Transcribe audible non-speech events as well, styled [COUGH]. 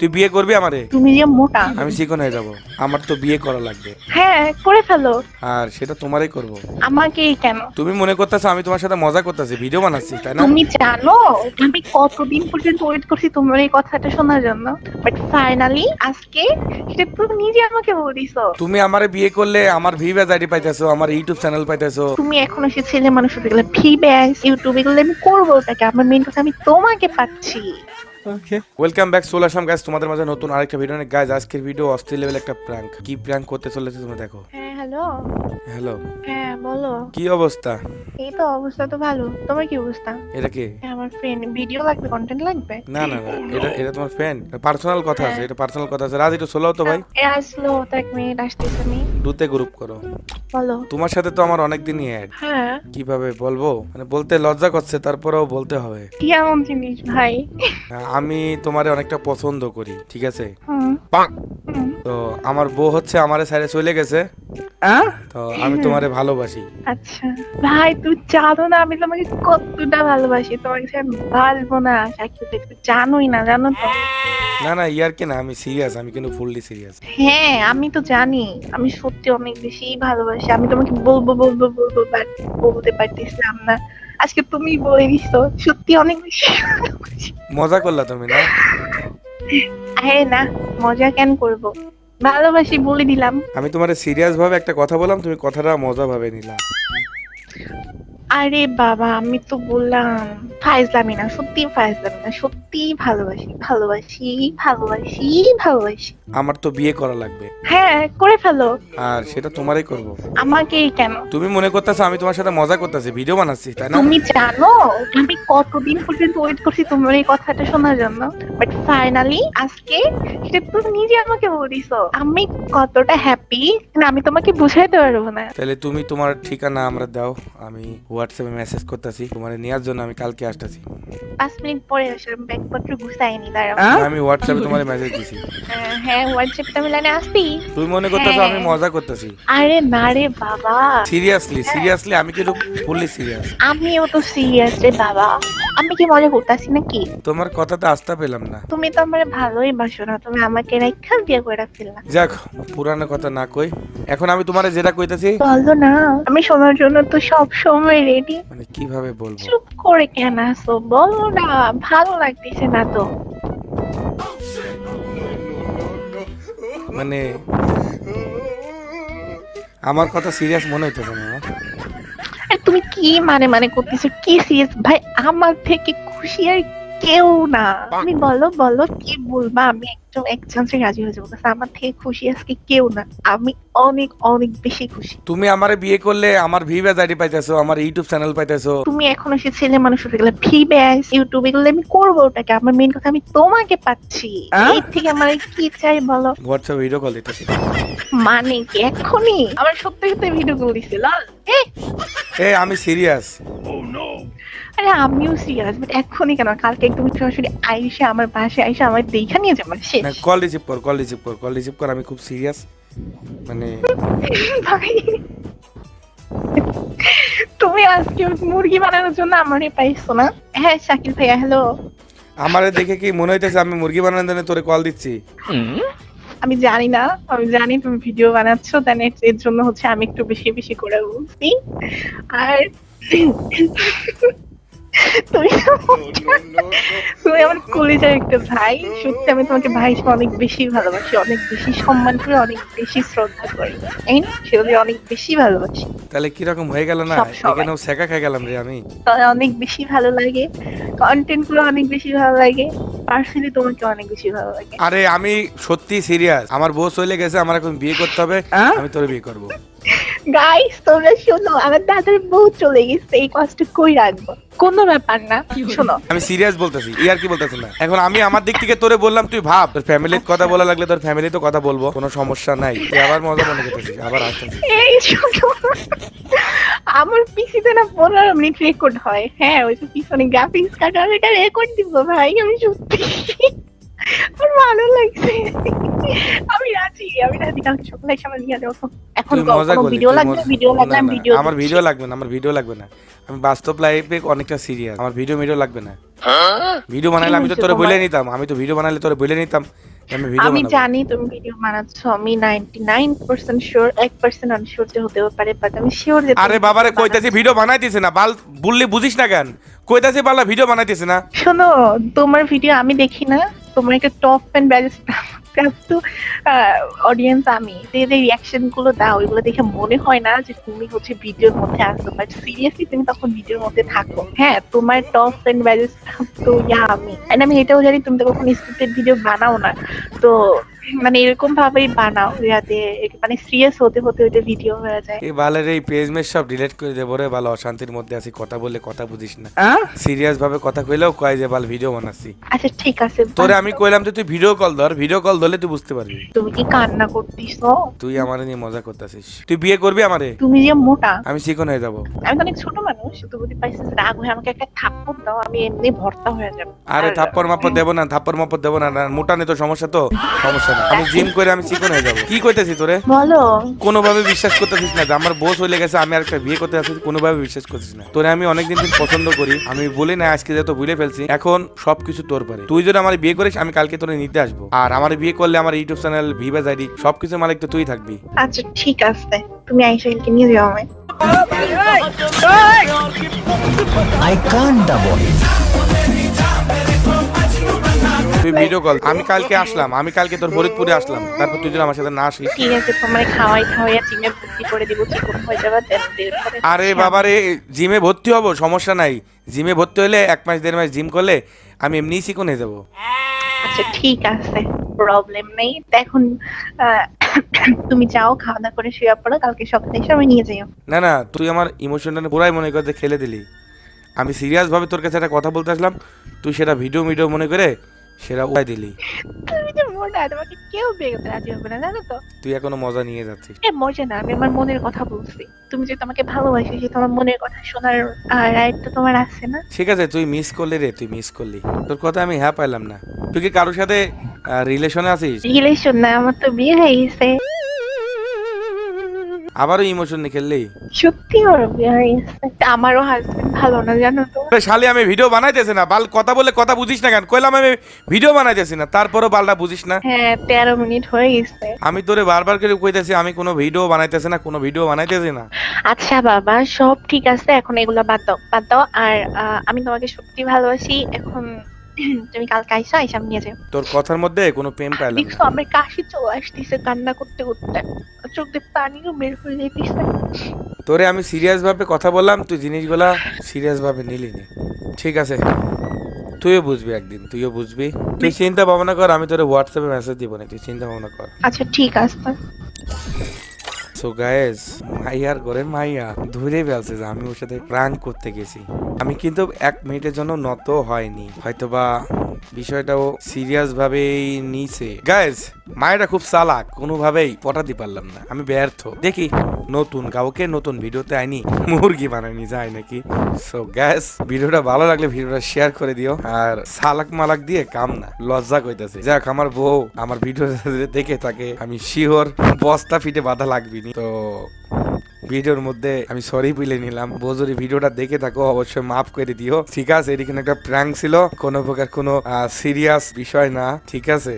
তুই বিয়ে করবি আমারে? তুমি যে মোটা। আমি চিকন হয়ে যাব। আমার তো বিয়ে করা লাগবে। হ্যাঁ করে ফেলো। আর সেটা তোমারই করব। আমাকেই কেন? তুমি মনে করতেছো আমি তোমার সাথে মজা করতেছি ভিডিও বানাচ্ছি তাই না? তুমি জানো আমি কতদিন পর্যন্ত ওয়েট করছি তোমার এই কথাটা শোনার জন্য। বাট ফাইনালি আজকে সেটা তুমি নিজে আমাকে বলিস তুমি আমারে বিয়ে করলে আমার ভিভেজ আইডি পাইতেছো আমার ইউটিউব চ্যানেল পাইতেছো। তুমি এখনও এসে ছেলে মানুষ হতে গেলে ফি ব্যাস ইউটিউবে গেলে আমি করব ওটাকে আমার মেন কথা আমি তোমাকে পাচ্ছি। Welcome back Soul Assam guys তোমাদের মাঝে নতুন আরেকটা ভিডিও নিয়ে গাইস আজকের ভিডিও অস্থির লেভেল একটা প্র্যাঙ্ক কি প্র্যাঙ্ক করতে চলেছে তুমি দেখো? হ্যাঁ হ্যালো হ্যালো হ্যাঁ বলো। কি অবস্থা? এই তো অবস্থা তো ভালো। তোমার কি অবস্থা? এটা কি? হ্যাঁ, আমার ফ্রেন্ড ভিডিও লাগবে কন্টেন্ট লাগবে? না না না এটা এটা তোমার ফ্রেন্ড পার্সোনাল কথা আছে এটা পার্সোনাল কথা আছে। রাজ একটু সোলাও তো ভাই। এ আসলো তো এক মিনিট আসতেছে আমি। দুতে গ্রুপ করো। বলো। তোমার সাথে তো আমার অনেক দিনই অ্যাড হ্যাঁ। কীভাবে বলব? মানে বলতে লজ্জা করছে তারপরেও বলতে হবে। কি এমন জিনিস ভাই? আমি তোমারে অনেকটা পছন্দ করি ঠিক আছে? হুম। তো আমার বউ হচ্ছে আমারে সাইডে চলে গেছে। তো আমি তোমারে ভালোবাসি। আচ্ছা। ভাই তুই জানো না আমি তোমাকে কতটা ভালোবাসি। তোমাকে সে ভালবো না সাকিব তুমি জানোই না জানো তো। না না ইয়ার কি না আমি সিরিয়াস আমি কিন্তু ফুললি সিরিয়াস হ্যাঁ আমি তো জানি। আমি সত্যি অনেক বেশি ভালোবাসি। আমি তোমাকে বলব বলব বলব বাট বলতে পারতেছিলাম না। আজকে তুমি বলে দিছো সত্যি অনেক বেশি মজা করলা তুমি না? আরে না মজা কেন করব? ভালোবাসি বলে দিলাম। আমি তোমারে সিরিয়াস ভাবে একটা কথা বললাম তুমি কথাটা মজা ভাবে নিলা। আরে বাবা আমি তো বললাম ফাইজলামি না সত্যি ফাইজলামি না সত্যি ভালোবাসি ভালোবাসি ভালোবাসি ভালোবাসি। আমার তো বিয়ে করা লাগবে। হ্যাঁ করে ফেলো। আর সেটা তোমারই করব। আমাকেই কেন? তুমি মনে করতেছো আমি তোমার সাথে মজা করতেছি ভিডিও বানাচ্ছি তাই না? তুমি জানো আমি কতদিন পর্যন্ত ওয়েট করছি তোমার এই কথাটা শোনার জন্য? বাট ফাইনালি আজকে সেটা তুমি নিজে আমাকে বলিছো। আমি কতটা হ্যাপি না আমি তোমাকে বুঝাইতে পারব না তাহলে তুমি তোমার ঠিকানা আমরা দাও আমি হোয়াটসঅ্যাপে মেসেজ করতেছি। তোমার নেওয়ার জন্য আমি কালকে আসতেছি। পাঁচ মিনিট পরে আসলাম ব্যাগপত্র গুছাইনি দাঁড়াও। আমি হোয়াটসঅ্যাপে তোমার মেসেজ দিছি। হ্যাঁ হোয়াটসঅ্যাপটা মিলানে আসবি তুমি মনে করতেছো আমি হ্যাঁ। মজা করতেছি। আরে না রে বাবা। সিরিয়াসলি সিরিয়াসলি আমি কিন্তু ফুললি সিরিয়াস আমিও তো সিরিয়াস রে বাবা। আমি কি মজা করতেছি নাকি? তোমার কথাতে আস্থা পেলাম না। তুমি তো আমার ভালোই বাসো না তুমি আমাকে রেখা বিয়ে করে ফেললা। যাক পুরানো কথা না কই। এখন আমি তোমারে যেটা কইতাছি বলো না আমি শোনার জন্য তো সব সময় রেডি মানে কীভাবে বলব? চুপ করে কেন আসো বলো না ভালো লাগতেছে না তো। মানে আমার কথা সিরিয়াস মনে হইতেছে না? তুমি কি মানে মানে করতেছো? কি সিরিয়াস ভাই আমার থেকে খুশি আর কেউ না। তুমি বলো বলো কি বলবা আমি একদম এক চান্সে রাজি হয়ে যাব আমার থেকে খুশি আজকে কেউ না। আমি অনেক অনেক বেশি খুশি। তুমি আমারে বিয়ে করলে আমার ভিভেজ আইডি পাইতেছো আমার ইউটিউব চ্যানেল পাইতেছো। তুমি এখন সে ছেলে মানুষ হতে গেলে ফি ব্যাস ইউটিউবে গেলে আমি করব ওটাকে। আমার মেন কথা আমি তোমাকে পাচ্ছি। এর থেকে আমার কি চাই বলো? হোয়াটসঅ্যাপ ভিডিও কল দিতেছি মানে কি এখনই আমার সত্যি সত্যি ভিডিও কল দিছিল এ! এ আমি সিরিয়াস আরে আমিও সিরিয়াস বাট এখনই কেন? কালকে একদম সরাসরি আইসে আমার পাশে আইসে আমার দেখা নিয়ে যাবে শেষ। না কল রিসিভ কর কল রিসিভ কর কল রিসিভ কর আমি খুব সিরিয়াস মানে ভাই তুমি আজকে মুরগি বানানোর জন্য আমারই পাইছো না? হ্যাঁ শাকিল ভাইয়া হ্যালো আমারে দেখে কি মনে হইতেছে আমি মুরগি বানানোর জন্য তোরে কল দিচ্ছি? আমি জানি না আমি জানি তুমি ভিডিও বানাচ্ছ দেন এর জন্য হচ্ছে আমি একটু বেশি বেশি করে বলছি। আর তুমি তুমি আমার কলেজের একটা ভাই। সত্যি আমি তোমাকে ভাই হিসেবে অনেক বেশি ভালোবাসি অনেক বেশি সম্মান করি অনেক বেশি শ্রদ্ধা করি। এই না সেগুলি অনেক বেশি ভালোবাসি। তাহলে কীরকম হয়ে গেল না? এখানেও শেখা খাই গেলাম রে আমি। অনেক বেশি ভালো লাগে। কন্টেন্টগুলো অনেক বেশি ভালো লাগে। পার্সোনালি তোমাকে অনেক বেশি ভালো লাগে। আরে আমি সত্যি সিরিয়াস আমার বউ চলে গেছে আমার এখন বিয়ে করতে হবে। আমি তোরে বিয়ে করব। গাইস তোমরা শোনো আমার দাদার বউ চলে গেছে এই কষ্ট কই রাখব কোনো ব্যাপার না শোনো। আমি সিরিয়াস বলতেছি ইয়ার কি বলতেছি না? এখন আমি আমার দিক থেকে তোরে বললাম তুই ভাব তোর ফ্যামিলির কথা বলা লাগলে তোর ফ্যামিলি তো কথা বলব কোনো সমস্যা নাই। তুই আবার মজা মনে করতেছিস আবার আসতেছিস এই শোনো আমার পিসিতে না পনেরো মিনিট রেকর্ড হয়। হ্যাঁ ওই যে পিছনে গ্রাফিক্স কাটা আমি এটা রেকর্ড দিব ভাই আমি সত্যি। আমার ভালো লাগছে। আমি রাজি আমি রাজি। কালকে সকালে এসে আমার নিয়ে যাব এখন তুই ভিডিও লাগবে? ভিডিও লাগবে আমি ভিডিও আমার ভিডিও লাগবে না আমার ভিডিও লাগবে না। আমি বাস্তব লাইফে অনেকটা সিরিয়াস আমার ভিডিও ভিডিও লাগবে না। ভিডিও বানাইলে আমি তো তোরে বলে নিতাম। আমি তো ভিডিও বানাইলে তোরে বলে নিতাম আমি জানি তুমি ভিডিও বানাচ্ছ। আমি নাইনটি নাইন পার্সেন্ট শিওর এক পার্সেন্ট আনশিওর যে হতেও পারে বাট আমি শিওর যে আরে বাবারে কইতাছি। ভিডিও বানাইতেছে না। বাল বললি বুঝিস না কেন? কইতাছি বালা ভিডিও বানাইতেছে না। শোনো তোমার ভিডিও আমি দেখি না। তোমার একটা টপ ফ্যান ব্যালেন্স প্রাপ্ত অডিয়েন্স আমি। যে যে রিয়াকশনগুলো দাও ওইগুলো দেখে মনে হয় না যে তুমি হচ্ছে ভিডিওর মধ্যে আসো বাট সিরিয়াসলি তুমি তখন ভিডিওর মধ্যে থাকো। হ্যাঁ তোমার টপ ফ্যান ব্যালেন্স প্রাপ্ত ইয়া আমি। And আমি এটাও জানি, তুমি তো কখনো স্ক্রিপ্টেড ভিডিও বানাও না। তো মানে এরকম ভাবেই বানাও যাতে মানে সিরিয়াস হতে হতে ওইটা ভিডিও হয়ে যায়। এই বালের এই পেজ মেজ সব ডিলিট করে দেবো রে বাল অশান্তির মধ্যে আছি কথা বললে কথা বুঝিস না। সিরিয়াস ভাবে কথা কইলেও কয় যে বাল ভিডিও বানাচ্ছি। আচ্ছা ঠিক আছে তোরে আমি কইলাম যে তুই ভিডিও কল ধর ভিডিও কল ধরলে তুই বুঝতে পারবি। তুমি কি কান্না করতেছো তুই আমার নিয়ে মজা করতেছিস। তুই বিয়ে করবি আমারে? তুমি যে মোটা। আমি চিকন হয়ে যাব। আমি তো অনেক ছোট মানুষ তো বুঝতে পারছিস রাগ হয়ে আমাকে একটা থাপ্পড় দাও আমি এমনি ভর্তা হয়ে যাব। আরে থাপ্পড় মাপ্পড় দেব না থাপ্পড় মাপ্পড় দেব না না, মোটা নেই তো সমস্যা তো। সমস্যা [LAUGHS] না। আমি জিম করে আমি চিকন হয়ে যাব। কি কইতেছি তোরে? বলো। কোনোভাবে বিশ্বাস করতেছিস না। যে আমার বউ চলে গেছে আমি আরেকটা বিয়ে করতে আসছি কোনোভাবে বিশ্বাস করছিস না। তোরে আমি অনেকদিন পছন্দ করি। আমি বলি না আজকে যেহেতু ভুলে ফেলছি। এখন সবকিছু তোর পারে। তুই যদি আমার বিয়ে করিস আমি কালকে তোরে নিতে আসব। আর আমার বিয়ে করলে আমার ইউটিউব চ্যানেল ভিভাজ আইডি সবকিছু মালিক তো তুই থাকবি। আচ্ছা ঠিক আছে। তুমি আইসাইলকে নিয়ে যাও আমায়। I can't avoid. তুই ভিডিও কল আমি কালকে আসলাম আমি কালকে তোর ফরিদপুরে আসলাম। তারপর তুই যদি আমার সাথে না আসিস। ঠিক আছে তোমার খাওয়াই খাওয়াইয়া চিনে ভর্তি করে দিব চিকন হয়ে যাবে আরে বাবারে জিমে ভর্তি হব সমস্যা নাই। জিমে ভর্তি হলে এক মাস দেড় মাস জিম করলে আমি এমনিই চিকন হয়ে যাব। আচ্ছা ঠিক আছে প্রবলেম নেই। এখন তুমি যাও খাওয়া দাওয়া করে শুয়ে পড়ো কালকে সকালে এসে আমি নিয়ে যাইও না না তুই আমার ইমোশনটা পুরাই মনে করতে খেলে দিলি। আমি সিরিয়াস ভাবে তোর কাছে একটা কথা বলতে আসলাম। তুই সেটা ভিডিও ভিডিও মনে করে সেটা উড়াই দিলি। তুমি তো মোটা তোমাকে কেউ বিয়ে রাজি হবে না জানো তো? তুই এখনও মজা নিয়ে যাচ্ছিস। এ মজা না আমি আমার মনের কথা বলছি। তুমি যে তোমাকে ভালোবাসি সে তোমার মনের কথা শোনার রাইট তো তোমার আছে না? ঠিক আছে তুই মিস করলি রে তুই মিস করলি। তোর কথা আমি হ্যাঁ পাইলাম না। তুই কি কারোর সাথে রিলেশনে আছিস? রিলেশন না আমার তো বিয়ে হয়ে গেছে। আবারও ইমোশন নিয়ে খেললি? সত্যি ওর হয়ে আমারও হাজবেন্ড ভালো না জানো তো। শালি আমি ভিডিও বানাইতেছি না। বাল কথা বলে কথা বুঝিস না কেন? কইলাম আমি ভিডিও বানাইতেছি না। তারপরও বালটা বুঝিস না। হ্যাঁ তেরো মিনিট হয়ে গেছে। আমি তোরে বারবার করে কইতেছি আমি কোনো ভিডিও বানাইতেছি না কোনো ভিডিও বানাইতেছি না। আচ্ছা বাবা সব ঠিক আছে এখন এগুলো বাদ দাও বাদ দাও। আর আমি তোমাকে সত্যি ভালোবাসি। এখন [CLEARS THROAT] তুমি কালকে আইসা আইসা নিয়ে যাও তোর কথার মধ্যে কোনো প্রেম পাইলাম দেখছ আমার কাশি চলে আসতেছে কান্না করতে করতে। চোখ দিয়ে পানিও বের হয়ে যাইতেছে। তোরে আমি সিরিয়াস ভাবে কথা বললাম তুই জিনিসগুলা সিরিয়াস ভাবে নিলি নি। ঠিক আছে তুইও বুঝবি একদিন তুইও বুঝবি। তুই চিন্তা ভাবনা কর আমি তোরে হোয়াটসঅ্যাপে মেসেজ দিব না তুই চিন্তা ভাবনা কর। আচ্ছা ঠিক আছে। সো গায়েস মাইয়ার করে মাইয়া ধরে ফেলছে যে আমি ওর সাথে প্রাণ করতে গেছি। আমি কিন্তু এক মিনিটের জন্য নত হয়নি। হয়তোবা বিষয়টাও সিরিয়াস ভাবেই নিছে। গায়েস মায়েরা খুব চালাক, কোনোভাবেই পটাতে পারলাম না। আমি ব্যর্থ। দেখি, নতুন কাউকে নতুন ভিডিওতে আইনি, মুরগি বানায়নি যায় নাকি? সো গ্যাস ভিডিওটা ভালো লাগলে ভিডিওটা শেয়ার করে দিও। আর সালাক মালাক দিয়ে কাম না, লজ্জা কইতাছে। যাক, আমার বউ আমার ভিডিও দেখে থাকে, আমি শিওর বস্তা ফিটে বাধা লাগবিনি তো ভিডিওর মধ্যে আমি সরি বলে নিলাম। বউ যদি ভিডিওটা দেখে থাকো, অবশ্যই মাফ করে দিও। ঠিক আছে, এটি কিন্তু একটা প্র্যাঙ্ক ছিল। কোনো প্রকার কোনো সিরিয়াস বিষয় না। ঠিক আছে?